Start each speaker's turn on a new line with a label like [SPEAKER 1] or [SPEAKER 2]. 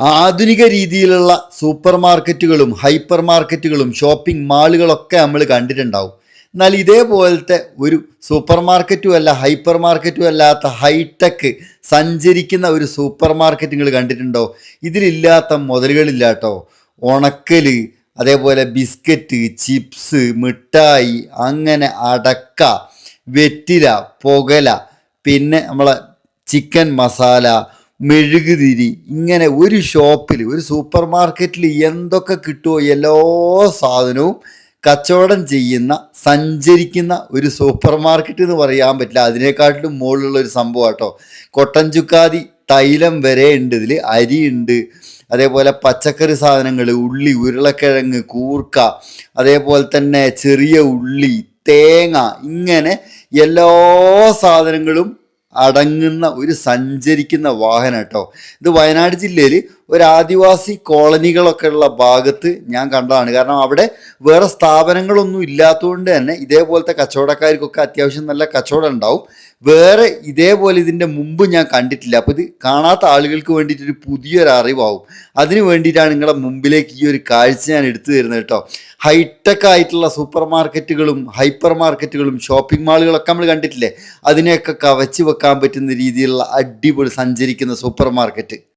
[SPEAKER 1] ആധുനിക രീതിയിലുള്ള സൂപ്പർ മാർക്കറ്റുകളും ഹൈപ്പർ മാർക്കറ്റുകളും ഷോപ്പിംഗ് മാളുകളൊക്കെ നമ്മൾ കണ്ടിട്ടുണ്ടാവും. എന്നാൽ ഇതേപോലത്തെ ഒരു സൂപ്പർ മാർക്കറ്റും അല്ല ഹൈപ്പർ മാർക്കറ്റും അല്ലാത്ത ഹൈടെക് സഞ്ചരിക്കുന്ന ഒരു സൂപ്പർ മാർക്കറ്റ് നിങ്ങൾ കണ്ടിട്ടുണ്ടോ? ഇതിലില്ലാത്ത മുതലുകളില്ല കേട്ടോ ഉണക്കൽ അതേപോലെ ബിസ്ക്കറ്റ് ചിപ്സ് മിഠായി അങ്ങനെ അടക്ക വെറ്റില പുകല പിന്നെ നമ്മളെ ചിക്കൻ മസാല മെഴുകുതിരി ഇങ്ങനെ ഒരു ഷോപ്പിൽ ഒരു സൂപ്പർ മാർക്കറ്റിൽ എന്തൊക്കെ കിട്ടുമോ എല്ലാ സാധനവും കച്ചവടം ചെയ്യുന്ന സഞ്ചരിക്കുന്ന ഒരു സൂപ്പർ മാർക്കറ്റ് എന്ന് പറയാൻ പറ്റില്ല. അതിനേക്കാട്ടിലും മുകളിലുള്ള ഒരു സംഭവം കേട്ടോ കൊട്ടൻ ചുക്കാതി തൈലം വരെ ഉണ്ട് ഇതിൽ ഉണ്ട്. അതേപോലെ പച്ചക്കറി സാധനങ്ങൾ ഉള്ളി ഉരുളക്കിഴങ്ങ് കൂർക്ക അതേപോലെ തന്നെ ചെറിയ ഉള്ളി തേങ്ങ ഇങ്ങനെ എല്ലാ സാധനങ്ങളും അടങ്ങുന്ന ഒരു സഞ്ചരിക്കുന്ന വാഹനം കേട്ടോ. ഇത് വയനാട് ജില്ലയിൽ ഒരു ആദിവാസി കോളനികളൊക്കെ ഉള്ള ഭാഗത്ത് ഞാൻ കണ്ടതാണ്. കാരണം അവിടെ വേറെ സ്ഥാപനങ്ങളൊന്നും ഇല്ലാത്തതുകൊണ്ട് തന്നെ ഇതേപോലത്തെ കച്ചവടക്കാർക്കൊക്കെ അത്യാവശ്യം നല്ല കച്ചവടം ഉണ്ടാവും. വേറെ ഇതേപോലെ ഇതിന്റെ മുമ്പ് ഞാൻ കണ്ടിട്ടില്ല. അപ്പോൾ ഇത് കാണാത്ത ആളുകൾക്ക് വേണ്ടിയിട്ടൊരു പുതിയൊരു അറിവാകും അതിന് വേണ്ടിയിട്ടാണ് നിങ്ങളുടെ മുമ്പിലേക്ക് ഈ ഒരു കാഴ്ച ഞാൻ എടുത്തു തരുന്നത് കേട്ടോ. ഹൈടെക് ആയിട്ടുള്ള സൂപ്പർ മാർക്കറ്റുകളും ഹൈപ്പർ മാർക്കറ്റുകളും ഷോപ്പിംഗ് മാളുകളൊക്കെ നമ്മൾ കണ്ടിട്ടില്ലേ? അതിനെയൊക്കെ കവച്ച് വെക്കാൻ പറ്റുന്ന രീതിയിലുള്ള അടിപൊളി സഞ്ചരിക്കുന്ന സൂപ്പർ മാർക്കറ്റ്.